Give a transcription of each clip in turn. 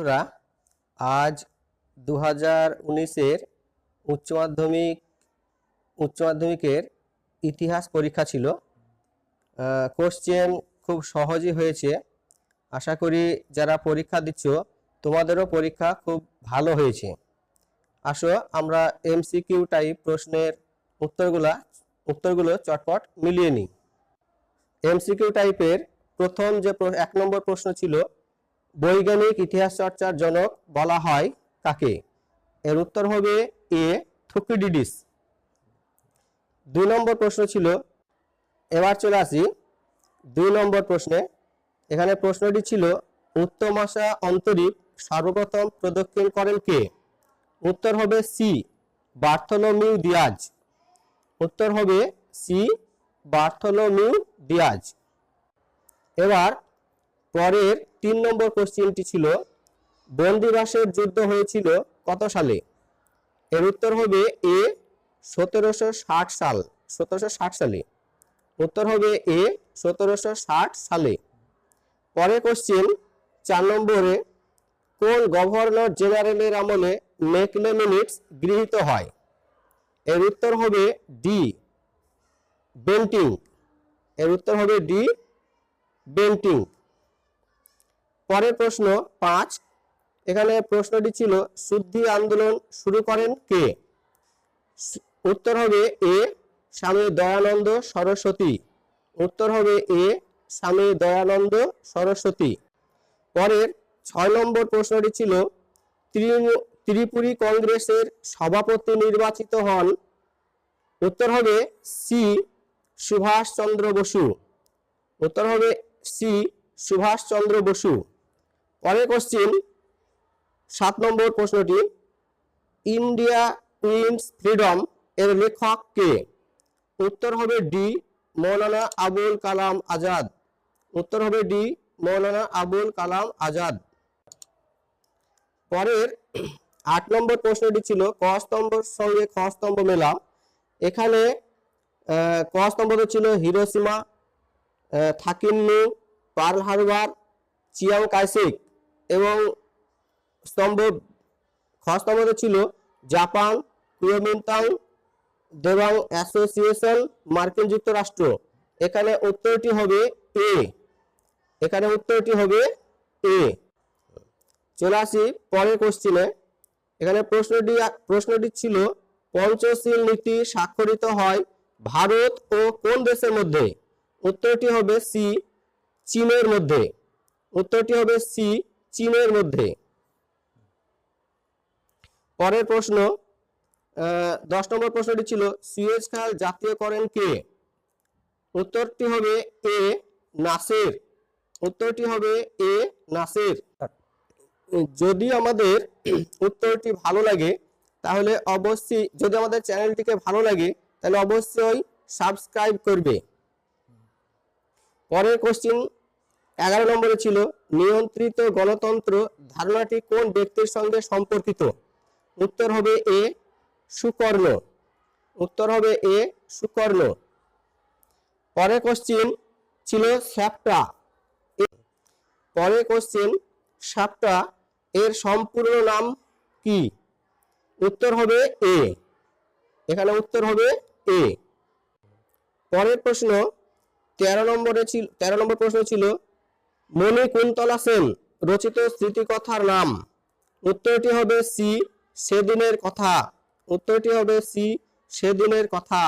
বন্ধুরা, আজ দু হাজার উনিশের উচ্চ মাধ্যমিক উচ্চ মাধ্যমিকের ইতিহাস পরীক্ষা ছিল। কোশ্চেন খুব সহজই হয়েছে। আশা করি যারা পরীক্ষা দিচ্ছ, তোমাদেরও পরীক্ষা খুব ভালো হয়েছে। আসো, আমরা এমসিকিউ টাইপ প্রশ্নের উত্তরগুলা, উত্তরগুলো চটপট মিলিয়ে নিই। এমসিকিউ টাইপের প্রথম যে এক নম্বর প্রশ্ন ছিল বৈজ্ঞানিক ইতিহাস চর্চার জনক বলা হয় কাকে? এর উত্তর হবে এ থুকিডিডিস দুই নম্বর প্রশ্ন ছিল, এবার চলে আসি দুই নম্বর প্রশ্নে। এখানে প্রশ্নটি ছিল উত্তমাশা অন্তরীপ সর্বপ্রথম প্রদক্ষিণ করেন কে? উত্তর হবে সি, বার্থলোমিউ দিয়াজ। উত্তর হবে সি, বার্থলোমিউ দিয়াজ। এবার পরের তিন নম্বর কোশ্চিনটি ছিল, বন্দিবাসের যুদ্ধ হয়েছিল কত সালে? এর উত্তর হবে এ সতেরোশো ষাট সাল, সতেরোশো ষাট সালে। উত্তর হবে এ সতেরোশো ষাট সালে। পরে কোশ্চিন, চার নম্বরে কোন গভর্নর জেনারেলের আমলে মেকলে মিনিটস গৃহীত হয়? এর উত্তর হবে ডি বেন্টিং। এর উত্তর হবে ডি বেন্টিং। পরের প্রশ্ন পাঁচ। এখানে প্রশ্নটি ছিল, শুদ্ধি আন্দোলন শুরু করেন কে? উত্তর হবে এ, স্বামী দয়ানন্দ সরস্বতী। উত্তর হবে এ, স্বামী দয়ানন্দ সরস্বতী। পরের ছয় নম্বর প্রশ্নটি ছিল ত্রিপুরী কংগ্রেসের সভাপতি নির্বাচিত হন? উত্তর হবে সি সুভাষ চন্দ্র বসু। উত্তর হবে সি সুভাষ চন্দ্র বসু। পরের কোশ্চিন সাত নম্বর প্রশ্নটি, ইন্ডিয়া উইন্স ফ্রিডম এর লেখক কে? উত্তর হবে ডি, মৌলানা আবুল কালাম আজাদ। উত্তর হবে ডি, মৌলানা আবুল কালাম আজাদ। পরের আট নম্বর প্রশ্নটি ছিল, ক স্তম্ভের সঙ্গে খ স্তম্ভ মেলা এখানে ক স্তম্ভতে ছিল Hiroshima থাকিন্নু, Pearl Harbor, Chiang Kai shek. স্তম্ভ খ স্তম্ভতে ছিল জাপান, কুয়োমিন্তাং, দেবাং অ্যাসোসিয়েশন, মার্কিন যুক্তরাষ্ট্র। এখানে উত্তরটি হবে এ। এখানে উত্তরটি হবে এ। চলে আসি পরের কোশ্চিনে এখানে প্রশ্নটি প্রশ্নটি ছিল, পঞ্চশীল নীতি স্বাক্ষরিত হয় ভারত ও কোন দেশের মধ্যে? উত্তরটি হবে সি, চীনের মধ্যে। উত্তরটি হবে সি চীনের মধ্যে? পরের প্রশ্ন দশ নম্বর প্রশ্নটি ছিল, সুয়েজ খাল জাতীয়করণ কে? উত্তরটি হবে এ, নাসের। উত্তরটি হবে এ, নাসের। যদি আমাদের উত্তরটি ভালো লাগে, তাহলে অবশ্যই, যদি আমাদের চ্যানেলটিকে ভালো লাগে, তাহলে অবশ্যই সাবস্ক্রাইব করবে। পরের কোশ্চিন এগারো নম্বরে ছিল নিয়ন্ত্রিত গণতন্ত্র ধারণাটি কোন ব্যক্তির সঙ্গে সম্পর্কিত? উত্তর হবে এ, সুকর্ণ। উত্তর হবে এ, সুকর্ণ। পরের কোশ্চিন ছিল স্যাপটা পরের কোশ্চিন সাপটা এর সম্পূর্ণ নাম কি? উত্তর হবে এ। এখানে উত্তর হবে এ। পরের প্রশ্ন, তেরো নম্বরে ছিল, তেরো নম্বর প্রশ্ন ছিল মণিকুন্তলা সেন রচিত স্মৃতিকথার নাম। উত্তরটি হবে সি সেদিনের কথা। উত্তরটি হবে সি সেদিনের কথা।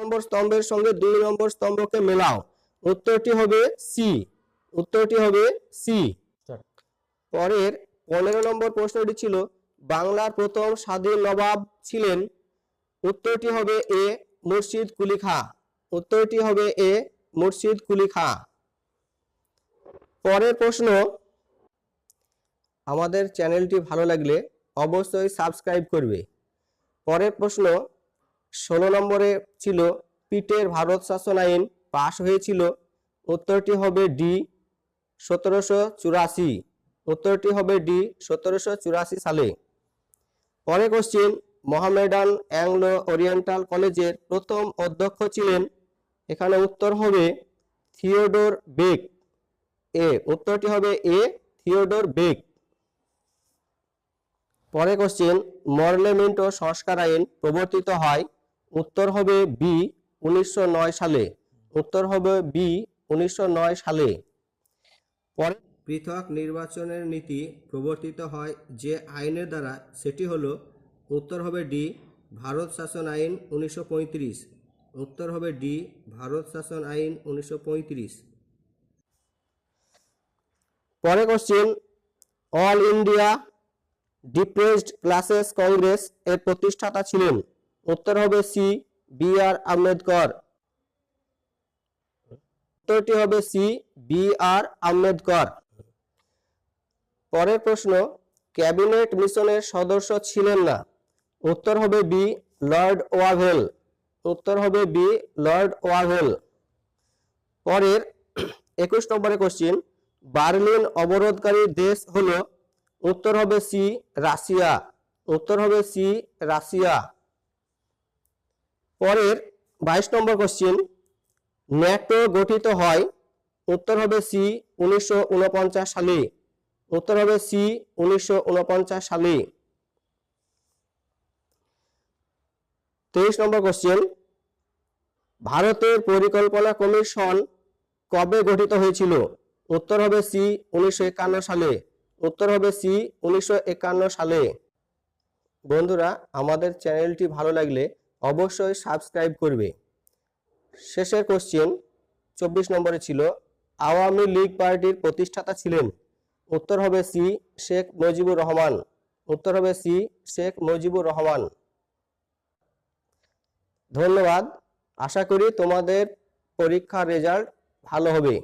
নম্বর স্তম্ভের সঙ্গে দুই নম্বর স্তম্ভকে মেলাও। উত্তরটি হবে সি। উত্তরটি হবে সি। পরের পনেরো নম্বর প্রশ্নটি ছিল বাংলার প্রথম স্বাধীন নবাব ছিলেন। উত্তরটি হবে এ মুর্শিদ কুলি খা। উত্তরটি হবে এ মুর্শিদ কুলি খা। পরের প্রশ্ন, আমাদের চ্যানেলটি ভালো লাগলে অবশ্যই সাবস্ক্রাইব করবে। পরের প্রশ্ন, ষোলো নম্বরে ছিল, পিটের ভারত শাসন আইন পাশ হয়েছিল, উত্তরটি হবে ডি, সতেরোশো চুরাশি। উত্তরটি হবে ডি, সতেরোশো চুরাশি সালে। পরে কোশ্চিন মোহামেডান অ্যাংলো ওরিয়েন্টাল কলেজের প্রথম অধ্যক্ষ ছিলেন। এখানে উত্তর হবে থিওডোর বেক এ উত্তরটি হবে এ থিওডোর বেক পরে কোশ্চেন মরলেমেন্টো সংস্কার আইন প্রবর্তিত হয়, উত্তর হবে বি উনিশশো নয় সালে। উত্তর হবে বি উনিশশো নয় সালে। পরে পৃথক নির্বাচনের নীতি প্রবর্তিত হয় যে আইনের দ্বারা, সেটি হলো, উত্তর হবে ডি ভারত শাসন আইন উনিশশো পঁয়ত্রিশ। উত্তর হবে ডি ভারত শাসন আইন উনিশশো পঁয়ত্রিশ। পরে question all India depressed classes Congress এর প্রতিষ্ঠাতা ছিলেন। উত্তর হবে সি বি আর আম্বেদকর। উত্তরটি হবে সি বি আর আম্বেদকর। পরের প্রশ্ন, ক্যাবিনেট মিশনের সদস্য ছিলেন না। উত্তর হবে বি লর্ড ওয়াভেল উত্তর হবে বি লর্ড ওয়াভেল পরের, একুশ নম্বরের কোশ্চিন বার্লিন অবরোধকারী দেশ হলো উত্তর হবে সি রাশিয়া, উত্তর হবে সি রাশিয়া। পরের বাইশ নম্বর কোশ্চিন ন্যাটো গঠিত হয় উত্তর হবে সি উনিশশো উনপঞ্চাশ সালে, উত্তর হবে সি উনিশশো উনপঞ্চাশ সালে। তেইশ নম্বর কোশ্চেন ভারতের পরিকল্পনা কমিশন কবে গঠিত হয়েছিল? উত্তর হবে সি উনিশশো একান্ন সালে। উত্তর হবে সি উনিশশো একান্ন সালে। বন্ধুরা, আমাদের চ্যানেলটি ভালো লাগলে অবশ্যই সাবস্ক্রাইব করবে। শেষের কোশ্চেন চব্বিশ নম্বরে ছিল, আওয়ামী লীগ পার্টির প্রতিষ্ঠাতা ছিলেন। উত্তর হবে সি শেখ মুজিবুর রহমান। উত্তর হবে সি শেখ মুজিবুর রহমান। ধন্যবাদ। আশা করি তোমাদের পরীক্ষার রেজাল্ট ভালো হবে।